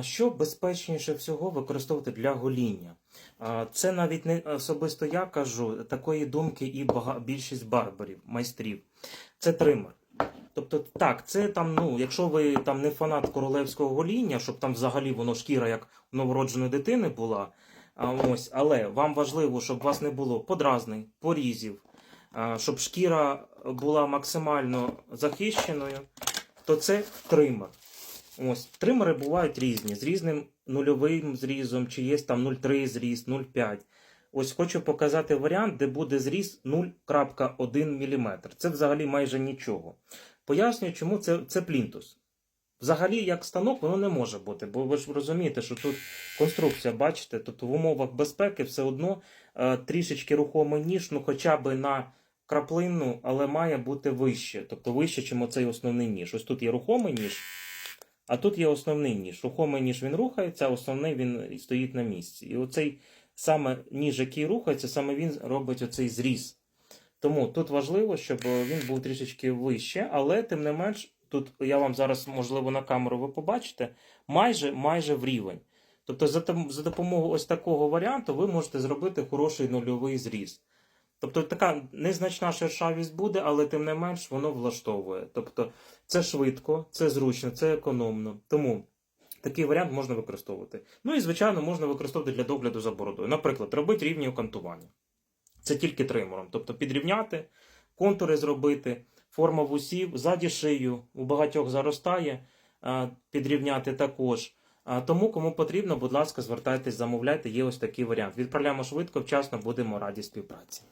Що безпечніше всього використовувати для гоління? Це навіть не особисто я кажу, такої думки і більшість барберів, майстрів. Це тример. Тобто, так, це там, ну, якщо ви там не фанат королевського гоління, щоб там взагалі воно шкіра як новородженої дитини була. Ось, але вам важливо, щоб у вас не було подразнень, порізів, щоб шкіра була максимально захищеною, то це тример. Ось, тримери бувають різні, з різним нульовим зрізом, чи є там 0,3 зріз, 0,5. Ось хочу показати варіант, де буде зріз 0,1 мм. Це взагалі майже нічого. Пояснюю, чому це, це плінтус. Взагалі, як станок, воно не може бути, бо ви ж розумієте, що тут конструкція, бачите, тобто в умовах безпеки все одно е, трішечки рухомий ніж, ну хоча б на краплину, але має бути вище, тобто вище, ніж оцей основний ніж. Ось тут є рухомий ніж, а тут є основний ніж. Рухомий ніж він рухається, а основний він стоїть на місці. І оцей саме ніж, який рухається, саме він робить оцей зріз. Тому тут важливо, щоб він був трішечки вище, але тим не менш, тут я вам зараз, можливо, на камеру ви побачите, майже майже в рівень. Тобто, за, допомогою ось такого варіанту ви можете зробити хороший нульовий зріз. Тобто така незначна шершавість буде, але тим не менш воно влаштовує. Тобто це швидко, це зручно, це економно. Тому такий варіант можна використовувати. Ну і звичайно можна використовувати для догляду за бородою. Наприклад, робити рівні окантування. Це тільки тримером. Тобто підрівняти, контури зробити, форма вусів, ззаді шию, у багатьох заростає, підрівняти також. Тому, кому потрібно, будь ласка, звертайтесь, замовляйте, є ось такий варіант. Відправляємо швидко, вчасно, будемо раді співпраці.